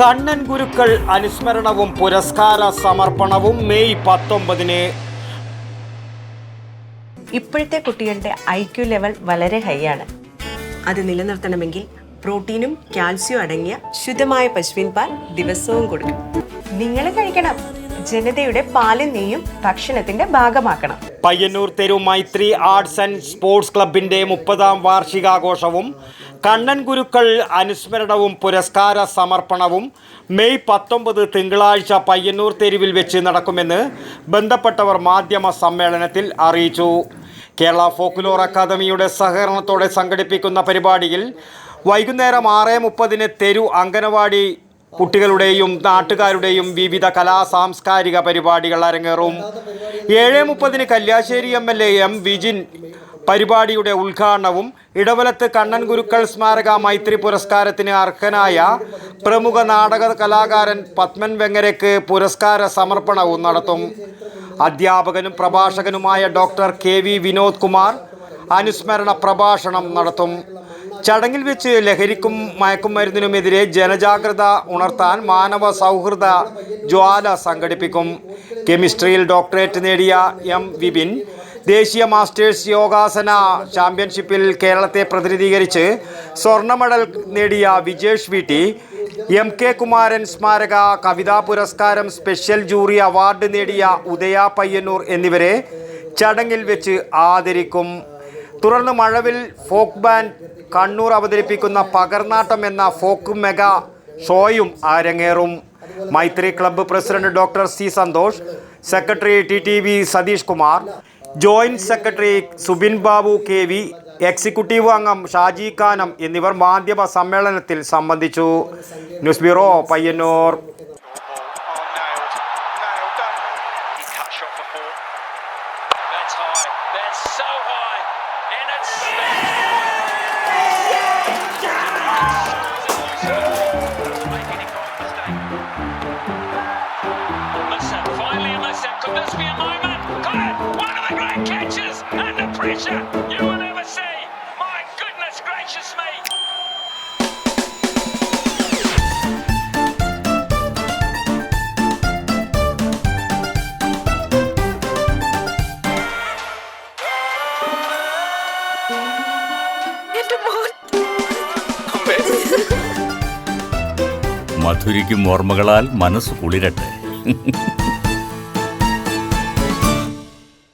കണ്ണൻ ഗുരുക്കൾ അനുസ്മരണവും പുരസ്കാര സമർപ്പണവും മെയ് പത്തൊമ്പതിന്. ഇപ്പോഴത്തെ കുട്ടികളുടെ ഐ ക്യു ലെവൽ വളരെ ഹൈ ആണ്. അത് നിലനിർത്തണമെങ്കിൽ പ്രോട്ടീനും കാൽസ്യവും അടങ്ങിയ ശുദ്ധമായ പശുവിൻ പാൽ ദിവസവും കൊടുക്കും നിങ്ങൾ കഴിക്കണം. ജനതയുടെ പാലും നെയ്യും ഭക്ഷണത്തിന്റെ ഭാഗമാക്കണം. Payyanur Theru Maithri arts and sports ക്ലബിന്റെ മുപ്പതാം വാർഷികാഘോഷവും കണ്ണൻ ഗുരുക്കൾ അനുസ്മരണവും പുരസ്കാര സമർപ്പണവും മെയ് പത്തൊമ്പത് തിങ്കളാഴ്ച പയ്യന്നൂർ തെരുവിൽ വെച്ച് നടക്കുമെന്ന് ബന്ധപ്പെട്ടവർ മാധ്യമ സമ്മേളനത്തിൽ അറിയിച്ചു. കേരള ഫോക്ലോർ അക്കാദമിയുടെ സഹകരണത്തോടെ സംഘടിപ്പിക്കുന്ന പരിപാടിയിൽ വൈകുന്നേരം ആറ് മുപ്പതിന് തെരു അങ്കനവാടി കുട്ടികളുടെയും നാട്ടുകാരുടെയും വിവിധ കലാ സാംസ്കാരിക പരിപാടികൾ അരങ്ങേറും. ഏഴ് മുപ്പതിന് Kalliasseri M L A M Vijin പരിപാടിയുടെ ഉദ്ഘാടനവും ഇടവലത്ത് കണ്ണൻ ഗുരുക്കൾ സ്മാരക മൈത്രി പുരസ്കാരത്തിന് അർഹനായ പ്രമുഖ നാടക കലാകാരൻ പത്മൻ വെങ്ങരയ്ക്ക് പുരസ്കാര സമർപ്പണവും നടത്തും. അധ്യാപകനും പ്രഭാഷകനുമായ doctor K V Vinod Kumar അനുസ്മരണ പ്രഭാഷണം നടത്തും. ചടങ്ങിൽ വെച്ച് ലഹരിക്കും മയക്കുമരുന്നിനുമെതിരെ ജനജാഗ്രത ഉണർത്താൻ മാനവ സൗഹൃദ ജ്വാല സംഘടിപ്പിക്കും. കെമിസ്ട്രിയിൽ ഡോക്ടറേറ്റ് നേടിയ എം വിപിൻ ദേശീയ മാസ്റ്റേഴ്സ് യോഗാസന ചാമ്പ്യൻഷിപ്പിൽ കേരളത്തെ പ്രതിനിധീകരിച്ച് സ്വർണ മെഡൽ നേടിയ Vijesh V T M K Kumaran സ്മാരക കവിതാ പുരസ്കാരം സ്പെഷ്യൽ ജൂറി അവാർഡ് നേടിയ ഉദയ പയ്യന്നൂർ എന്നിവരെ ചടങ്ങിൽ വെച്ച് ആദരിക്കും. തുടർന്ന് മഴവിൽ ഫോക്ക് ബാൻഡ് കണ്ണൂർ അവതരിപ്പിക്കുന്ന പകർനാട്ടം എന്ന ഫോക്ക് മെഗാ ഷോയും അരങ്ങേറും. Maithri club president doctor C Santhosh secretary T T V Satheesh Kumar joint secretary Subin Babu K V executive അംഗം ഷാജി കാനം എന്നിവർ മാധ്യമ സമ്മേളനത്തിൽ സംബന്ധിച്ചു. News bureau Payyanur. a Musa. Could this be a moment? Got it! One of the great catches! Under pressure! You will never see! My goodness gracious me! മധുരിക്കും ഓർമ്മകളാൽ മനസ്സ് കുളിരട്ടെ